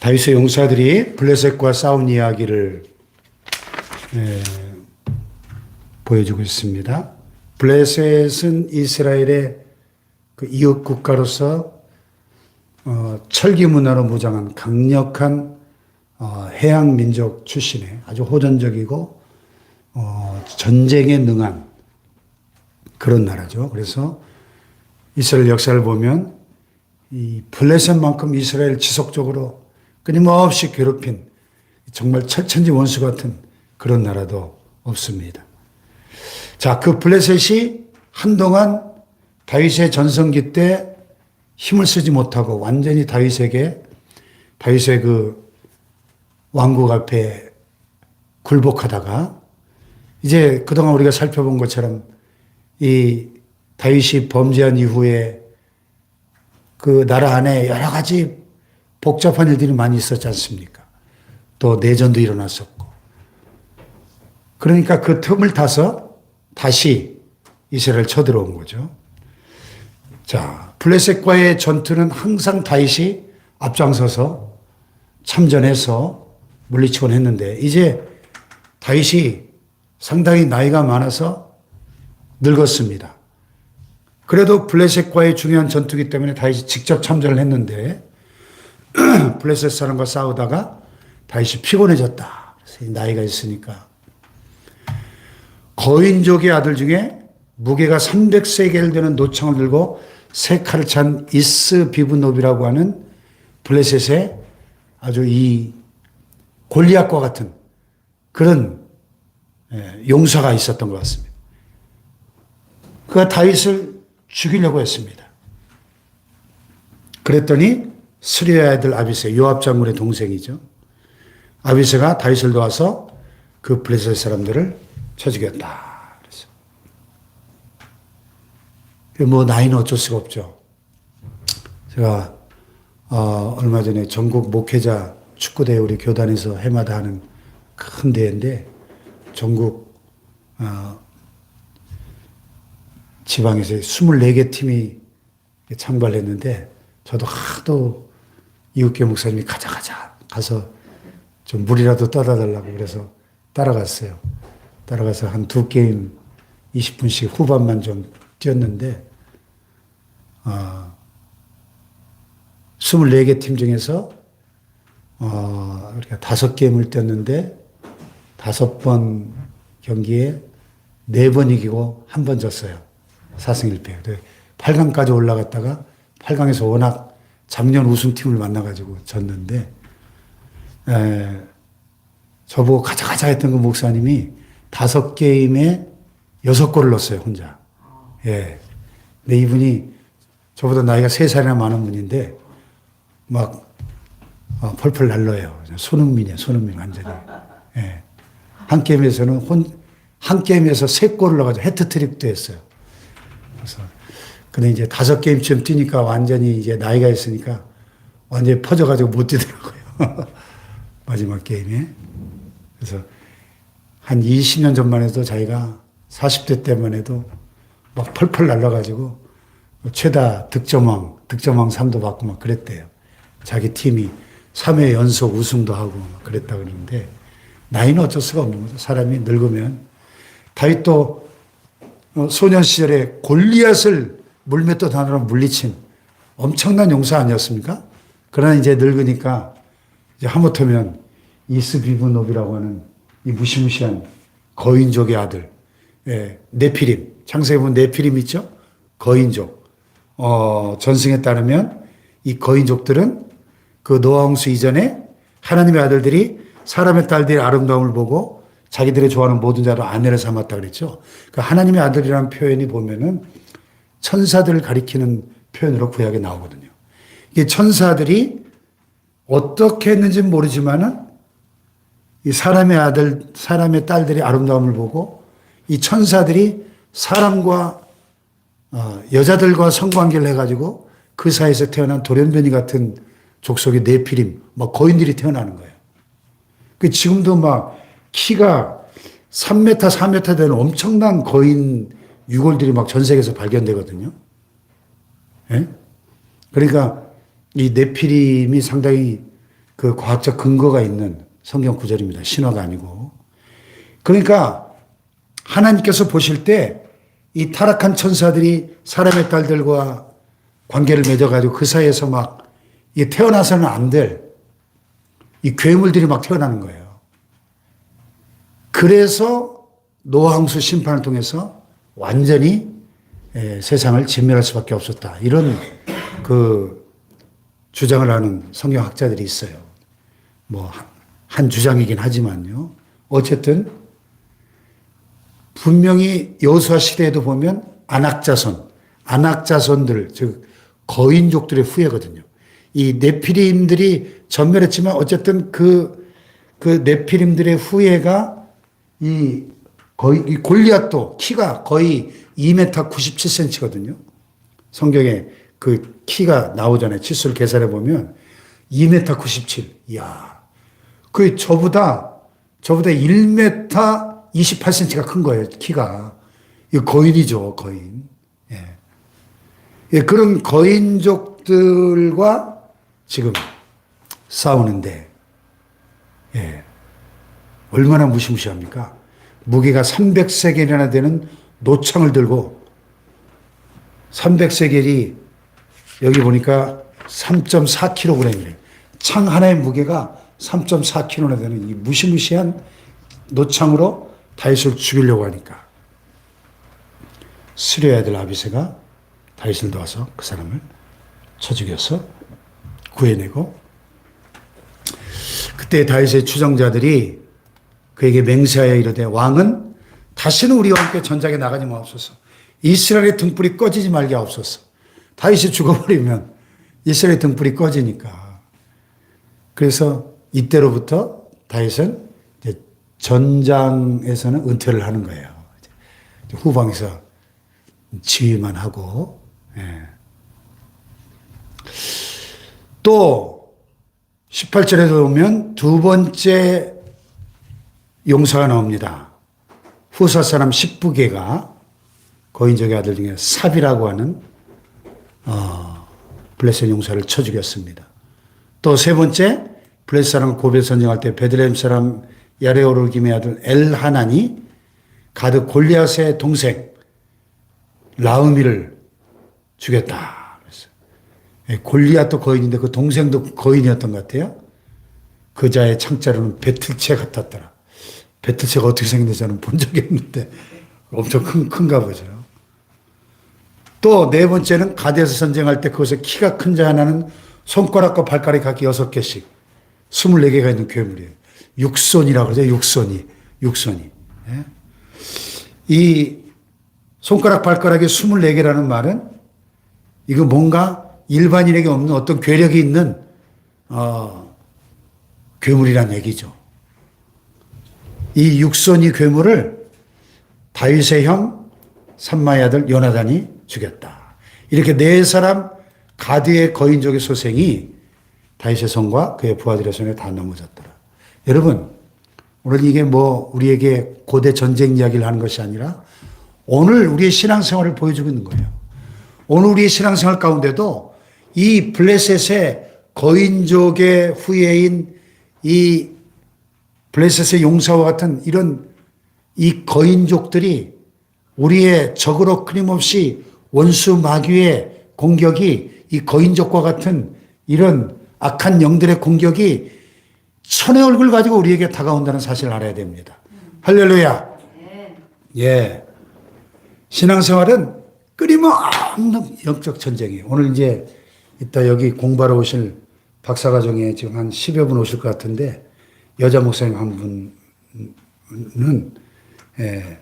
다윗의 용사들이 블레셋과 싸운 이야기를 에, 보여주고 있습니다. 블레셋은 이스라엘의 그 이웃 국가로서 어, 철기 문화로 무장한 강력한 어, 해양 민족 출신의 아주 호전적이고 어, 전쟁에 능한 그런 나라죠. 그래서 이스라엘 역사를 보면 이 블레셋만큼 이스라엘 지속적으로 끊임없이 괴롭힌 정말 철천지 원수 같은 그런 나라도 없습니다. 자, 그 블레셋이 한동안 다윗의 전성기 때 힘을 쓰지 못하고 완전히 다윗에게 다윗의 그 왕국 앞에 굴복하다가 이제 그동안 우리가 살펴본 것처럼 이 다윗이 범죄한 이후에 그 나라 안에 여러 가지 복잡한 일들이 많이 있었지 않습니까? 또 내전도 일어났었고. 그러니까 그 틈을 타서 다시 이스라엘 쳐들어온 거죠. 자, 블레셋과의 전투는 항상 다윗이 앞장서서 참전해서 물리치곤 했는데 이제 다윗이 상당히 나이가 많아서 늙었습니다. 그래도 블레셋과의 중요한 전투기 때문에 다윗이 직접 참전을 했는데 블레셋 사람과 싸우다가 다윗이 피곤해졌다. 나이가 있으니까 거인족의 아들 중에 무게가 300세겔 되는 노창을 들고 세 칼을 찬 이스 비브노비라고 하는 블레셋의 아주 이 골리앗과 같은 그런 예, 용사가 있었던 것 같습니다. 그가 다윗을 죽이려고 했습니다. 그랬더니 스리아의 아들 아비세, 요압 장군의 동생이죠. 아비세가 다윗을 도와서 그 블레셋 사람들을 쳐 죽였다. 뭐 나이는 어쩔 수가 없죠. 제가 어, 얼마 전에 전국 목회자 축구대회 우리 교단에서 해마다 하는 큰 대회인데 전국 어, 지방에서 24개 팀이 참가를 했는데 저도 하도 이웃교 목사님이 가자 가자 가서 좀 물이라도 떠다 달라고 그래서 따라갔어요. 따라가서 한 두 게임 20분씩 후반만 좀 뛰었는데 어, 24개 팀 중에서 어, 우리가 다섯 게임을 뛰었는데 다섯 번 경기에 네 번 이기고 한 번 졌어요. 4승 1패. 8강까지 올라갔다가 8강에서 워낙 작년 우승팀을 만나가지고 졌는데, 에, 저보고 가자 가자 했던 그 목사님이 다섯 게임에 여섯 골을 넣었어요, 혼자. 예. 근데 이분이 저보다 나이가 세 살이나 많은 분인데, 막, 어, 펄펄 날라요. 손흥민이에요, 손흥민, 완전히. 예. 한 게임에서는 혼, 한 게임에서 세 골을 넣어가지고 해트트릭도 했어요. 그래서, 근데 이제 다섯 게임쯤 뛰니까 완전히 이제 나이가 있으니까 완전히 퍼져가지고 못 뛰더라고요. 마지막 게임에. 그래서 한 20년 전만 해도 자기가 40대 때만 해도 막 펄펄 날라가지고 최다 득점왕, 득점왕 상도 받고 막 그랬대요. 자기 팀이 3회 연속 우승도 하고 막 그랬다 그러는데 나이는 어쩔 수가 없는 거죠. 사람이 늙으면. 다윗도 어, 소년 시절에 골리앗을 물맷도 단으로 물리친 엄청난 용사 아니었습니까? 그러나 이제 늙으니까 이제 하마터면 이스비브노비라고 하는 이 무시무시한 거인족의 아들, 예, 네피림. 창세기 보면 네피림 있죠? 거인족. 어, 전승에 따르면 이 거인족들은 그 노아 홍수 이전에 하나님의 아들들이 사람의 딸들의 아름다움을 보고 자기들이 좋아하는 모든 자로 아내를 삼았다 그랬죠. 그 하나님의 아들이라는 표현이 보면은 천사들을 가리키는 표현으로 구약에 나오거든요. 이게 천사들이 어떻게 했는지는 모르지만은 이 사람의 아들, 사람의 딸들의 아름다움을 보고 이 천사들이 사람과 어, 여자들과 성관계를 해가지고 그 사이에서 태어난 돌연변이 같은 족속의 네피림, 뭐 거인들이 태어나는 거예요. 그 지금도 막 키가 3m, 4m 되는 엄청난 거인 유골들이 막 전 세계에서 발견되거든요. 예? 그러니까 이 네피림이 상당히 그 과학적 근거가 있는 성경 구절입니다. 신화가 아니고. 그러니까 하나님께서 보실 때 이 타락한 천사들이 사람의 딸들과 관계를 맺어가지고 그 사이에서 막이 태어나서는 안 될 이 괴물들이 막 태어나는 거예요. 그래서 노아홍수 심판을 통해서 완전히 에, 세상을 진멸할 수밖에 없었다. 이런 그 주장을 하는 성경학자들이 있어요. 뭐 한 주장이긴 하지만요. 어쨌든 분명히 여호수아 시대에도 보면 안악자손, 안악자손들 즉 거인족들의 후예거든요. 이 네피림들이 전멸했지만 어쨌든 그, 그 네피림들의 후예가 이 거의 이 골리앗도 키가 거의 2m 97cm거든요. 성경에 그 키가 나오잖아요. 치수를 계산해 보면 2m 97. 이야. 그 저보다 저보다 1m 28cm가 큰 거예요. 키가. 이 거인이죠, 거인. 예. 예, 그런 거인족들과 지금 싸우는데, 예. 얼마나 무시무시합니까? 무게가 300세겔이나 되는 노창을 들고 300세겔이 여기 보니까 3.4kg이래요. 창 하나의 무게가 3.4kg나 되는 이 무시무시한 노창으로 다윗을 죽이려고 하니까 스리의 아들 아비세가 다윗을 도와서 그 사람을 쳐 죽여서 구해내고 그때 다윗의 추정자들이 그에게 맹세하여 이르되 왕은 다시는 우리와 함께 전장에 나가지 마옵소서. 이스라엘의 등불이 꺼지지 말게 하옵소서. 다윗이 죽어버리면 이스라엘의 등불이 꺼지니까. 그래서 이때로부터 다윗은 전장에서는 은퇴를 하는 거예요. 후방에서 지휘만 하고. 예. 또 18절에도 보면 두 번째 용사가 나옵니다. 후사 사람 10부계가 거인족의 아들 중에 삽이라고 하는 어, 블레셋 용사를 쳐 죽였습니다. 또 세 번째 블레셋 사람 고베 선정할 때 베들레헴 사람 야레오르김의 아들 엘하나니 가드 골리앗의 동생 라우미를 죽였다. 예, 골리앗도 거인인데 그 동생도 거인이었던 것 같아요. 그 자의 창자로는 배틀채 같았더라. 배틀채가 어떻게 생겼는지 저는 본 적이 없는데 엄청 큰, 큰가 보죠. 또 네 번째는 가데에서 전쟁할 때 그것에 키가 큰 자 하나는 손가락과 발가락이 각기 여섯 개씩 24개가 있는 괴물이에요. 육손이라고 그러죠. 육손이. 육손이. 예? 이 손가락 발가락이 24개라는 말은 이거 뭔가 일반인에게 없는 어떤 괴력이 있는 어, 괴물이란 얘기죠. 이 육손이 괴물을 다윗의 형 삼마의 아들 요나단이 죽였다. 이렇게 네 사람 가드의 거인족의 소생이 다윗의 손과 그의 부하들의 손에 다 넘어졌더라. 여러분, 오늘 이게 뭐 우리에게 고대 전쟁 이야기를 하는 것이 아니라 오늘 우리의 신앙생활을 보여주고 있는 거예요. 오늘 우리의 신앙생활 가운데도 이 블레셋의 거인족의 후예인 이 블레셋의 용사와 같은 이런 이 거인족들이 우리의 적으로 끊임없이 원수 마귀의 공격이 이 거인족과 같은 이런 악한 영들의 공격이 천의 얼굴 가지고 우리에게 다가온다는 사실을 알아야 됩니다. 할렐루야. 예. 신앙생활은 끊임없는 영적 전쟁이에요. 오늘 이제 이따 여기 공부하러 오실 박사과정에 지금 한 10여 분 오실 것 같은데 여자 목사님 한 분은 예,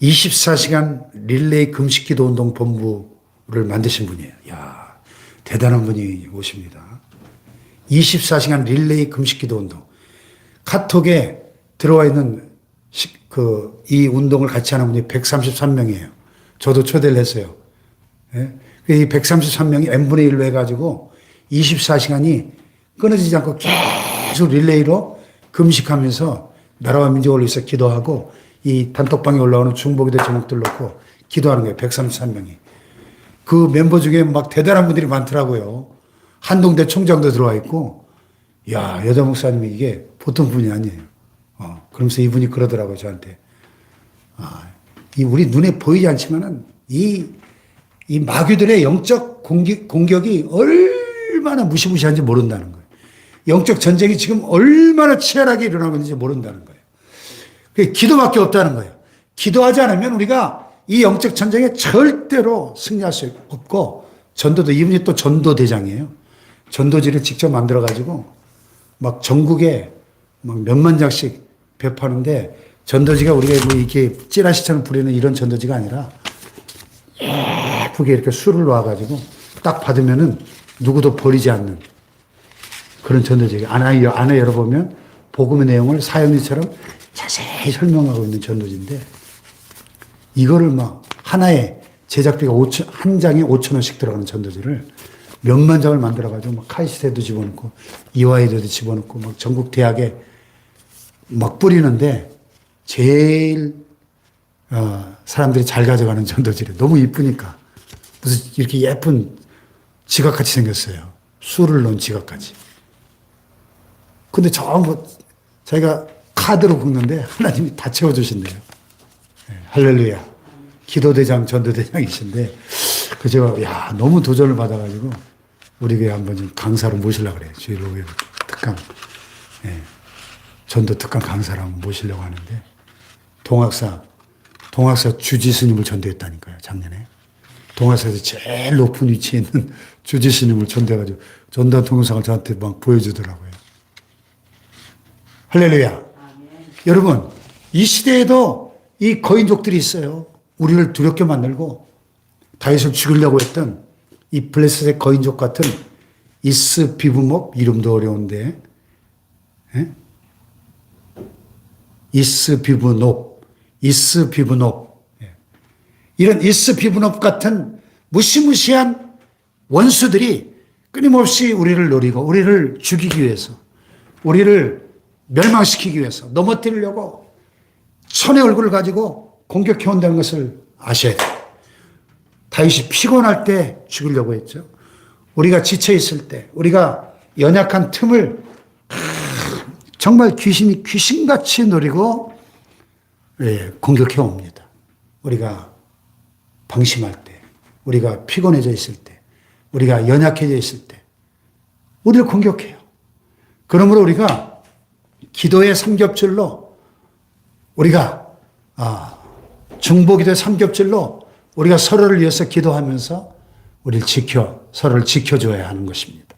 24시간 릴레이 금식기도 운동 본부를 만드신 분이에요. 야 대단한 분이 오십니다. 24시간 릴레이 금식기도 운동. 카톡에 들어와 있는 그 이 운동을 같이 하는 분이 133명이에요. 저도 초대를 했어요. 예? 이 133명이 n분의 1로 해가지고 24시간이 끊어지지 않고 계속 릴레이로 금식하면서 나라와 민족을 위해서 기도하고 이 단톡방에 올라오는 중복기도 제목들 놓고 기도하는 거예요. 133명이. 그 멤버 중에 막 대단한 분들이 많더라고요. 한동대 총장도 들어와 있고, 야, 여자 목사님이 이게 보통 분이 아니에요. 어, 그러면서 이분이 그러더라고요, 저한테. 아, 이 우리 눈에 보이지 않지만은 이, 이 마귀들의 영적 공격, 공격이 얼마나 무시무시한지 모른다는 거예요. 영적 전쟁이 지금 얼마나 치열하게 일어나고 있는지 모른다는 거예요. 그 기도밖에 없다는 거예요. 기도하지 않으면 우리가 이 영적 전쟁에 절대로 승리할 수 없고 전도도 이분이 또 전도 대장이에요. 전도지를 직접 만들어 가지고 막 전국에 막 몇만 장씩 배파하는데 전도지가 우리가 뭐 이렇게 찌라시처럼 부리는 이런 전도지가 아니라 예쁘게 이렇게 술을 놔가지고 딱 받으면은 누구도 버리지 않는 그런 전도지가 안에, 안에 열어보면 복음의 내용을 사형리처럼 자세히 설명하고 있는 전도지인데 이거를 막 하나에 제작비가 5천, 한 장에 5천 원씩 들어가는 전도지를 몇만 장을 만들어가지고 막 카이스트에도 집어넣고 이화에도 집어넣고 막 전국 대학에 막 뿌리는데 제일 어, 사람들이 잘 가져가는 전도지래. 너무 이쁘니까. 무슨 이렇게 예쁜 지갑같이 생겼어요. 술을 넣은 지갑같이. 근데 전부 자기가 카드로 긁는데 하나님이 다 채워주신대요. 네, 할렐루야. 기도대장, 전도대장이신데, 그 제가, 야, 너무 도전을 받아가지고, 우리 교회 한번 좀 강사로 모시려고 그래요. 주일 로회 특강. 예. 전도 특강 강사를 한번 모시려고 하는데, 동학사, 동학사 주지스님을 전도했다니까요, 작년에. 동학사에서 제일 높은 위치에 있는 주지스님을 전도해가지고, 전도 동영상을 저한테 막 보여주더라고요. 할렐루야. 여러분, 이 시대에도 이 거인족들이 있어요. 우리를 두렵게 만들고 다윗을 죽이려고 했던 이 블레셋의 거인족 같은 이스 비브몹 이름도 어려운데 예? 이스 비브롭 이스 비브롭 예. 이런 이스 비브롭 같은 무시무시한 원수들이 끊임없이 우리를 노리고 우리를 죽이기 위해서 우리를 멸망시키기 위해서 넘어뜨리려고 선의 얼굴을 가지고 공격해 온다는 것을 아셔야 돼요. 다윗이 피곤할 때 죽이려고 했죠. 우리가 지쳐 있을 때, 우리가 연약한 틈을 정말 귀신이 귀신같이 노리고 예, 공격해 옵니다. 우리가 방심할 때, 우리가 피곤해져 있을 때, 우리가 연약해져 있을 때, 우리를 공격해요. 그러므로 우리가 기도의 삼겹줄로 우리가 아, 중보기도의 삼겹줄로 우리가 서로를 위해서 기도하면서 우리를 지켜 서로를 지켜줘야 하는 것입니다.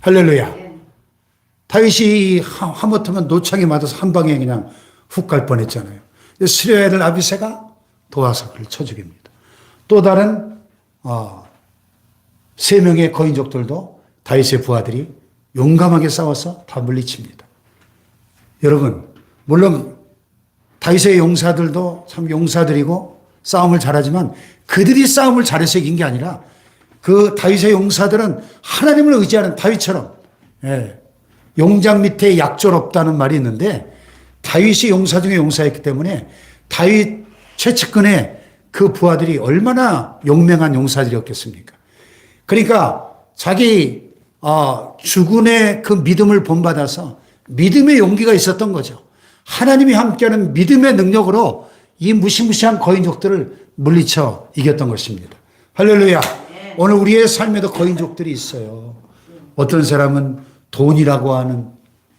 할렐루야. 다윗이 하- 하마터면 노창에 맞아서 한 방에 그냥 훅 갈 뻔했잖아요. 스려야 될 아비세가 도와서 그를 쳐 죽입니다. 또 다른 어, 세 명의 거인족들도 다윗의 부하들이 용감하게 싸워서 다 물리칩니다. 여러분, 물론 다윗의 용사들도 참 용사들이고 싸움을 잘하지만 그들이 싸움을 잘해서 이긴 게 아니라 그 다윗의 용사들은 하나님을 의지하는 다윗처럼 예, 용장 밑에 약졸 없다는 말이 있는데 다윗이 용사 중에 용사였기 때문에 다윗 최측근의 그 부하들이 얼마나 용맹한 용사들이었겠습니까? 그러니까 자기 어, 주군의 그 믿음을 본받아서 믿음의 용기가 있었던 거죠. 하나님이 함께하는 믿음의 능력으로 이 무시무시한 거인족들을 물리쳐 이겼던 것입니다. 할렐루야. 오늘 우리의 삶에도 거인족들이 있어요. 어떤 사람은 돈이라고 하는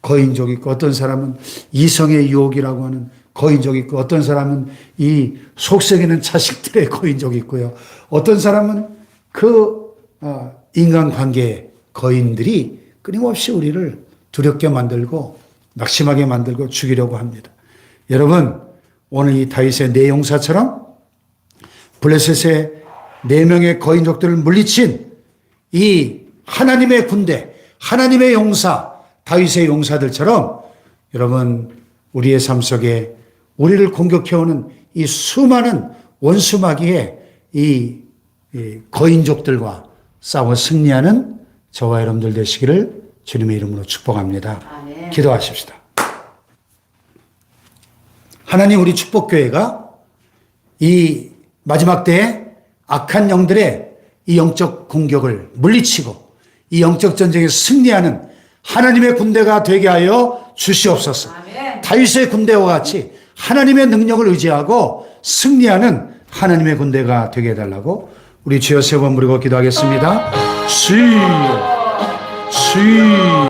거인족이 있고 어떤 사람은 이성의 유혹이라고 하는 거인족이 있고 어떤 사람은 이 속썩이는 자식들의 거인족이 있고요. 어떤 사람은 그 어, 인간관계의 거인들이 끊임없이 우리를 두렵게 만들고 낙심하게 만들고 죽이려고 합니다. 여러분 오늘 이 다윗의 네 용사처럼 블레셋의 네 명의 거인족들을 물리친 이 하나님의 군대, 하나님의 용사, 다윗의 용사들처럼 여러분 우리의 삶 속에 우리를 공격해오는 이 수많은 원수마귀의 이, 이 거인족들과 싸워 승리하는 저와 여러분들 되시기를 주님의 이름으로 축복합니다. 아멘. 기도하십시다. 하나님 우리 축복교회가 이 마지막 때에 악한 영들의 이 영적 공격을 물리치고 이 영적 전쟁에 승리하는 하나님의 군대가 되게 하여 주시옵소서. 아멘. 다윗의 군대와 같이 하나님의 능력을 의지하고 승리하는 하나님의 군대가 되게 해달라고 우리 주여 세번 부르고 기도하겠습니다. 주여, 주여.